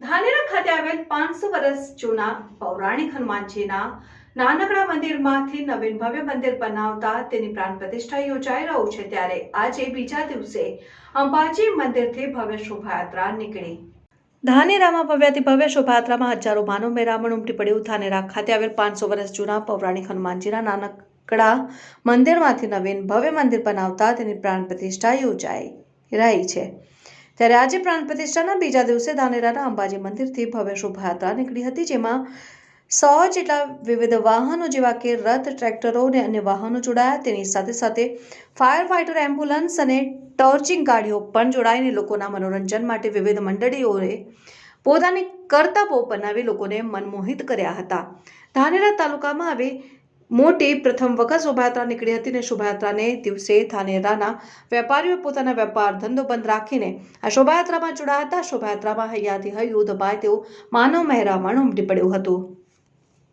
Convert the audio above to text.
ધાનેરા ખાતે આવેલ પાંચસો વર્ષ જૂના પૌરાણિક હનુમાનજીના નાનકડા મંદિરમાંથી નવીન ભવ્ય મંદિર બનાવતા તેની પ્રાણ પ્રતિષ્ઠા યોજાઈ રહ્યું છે. ત્યારે આજે બીજા દિવસે અંબાજી મંદિરથી ભવ્ય શોભાયાત્રા નીકળી. ધાનેરામાં ભવ્યથી ભવ્ય શોભાયાત્રામાં હજારો માનવ મેરામણ ઉમટી પડ્યું. ધાનેરા ખાતે આવેલ પાંચસો વર્ષ જૂના પૌરાણિક હનુમાનજીના નાનકડા મંદિરમાંથી નવીન ભવ્ય મંદિર બનાવતા તેની પ્રાણ પ્રતિષ્ઠા યોજાઈ રહી છે. ત્યારે આજે પ્રાણ પ્રતિષ્ઠાના બીજા દિવસે ધાનેરાના અંબાજી મંદિરથી ભવ્ય શોભાયાત્રા નીકળી હતી, જેમાં સો જેટલા વિવિધ વાહનો જેવા કે રથ, ટ્રેક્ટરો અને અન્ય વાહનો જોડાયા. તેની સાથે સાથે ફાયર ફાઇટર એમ્બ્યુલન્સ અને ટોર્ચિંગ ગાડીઓ પણ જોડાઈને લોકોના મનોરંજન માટે વિવિધ મંડળીઓએ પોતાની કરતબો બનાવી લોકોને મનમોહિત કર્યા હતા. ધાનેરા તાલુકામાં આવી મોટી પ્રથમ વખત શોભાયાત્રા નીકળી હતી અને શોભાયાત્રાને દિવસે થાનેરાના વેપારીઓ પોતાના વેપાર ધંધો બંધ રાખીને આ શોભાયાત્રામાં જોડાયા હતા. શોભાયાત્રામાં હૈયાથી હૈયું દબાય તેવું માનવ મહેરામણ ઉમટી પડ્યું હતું.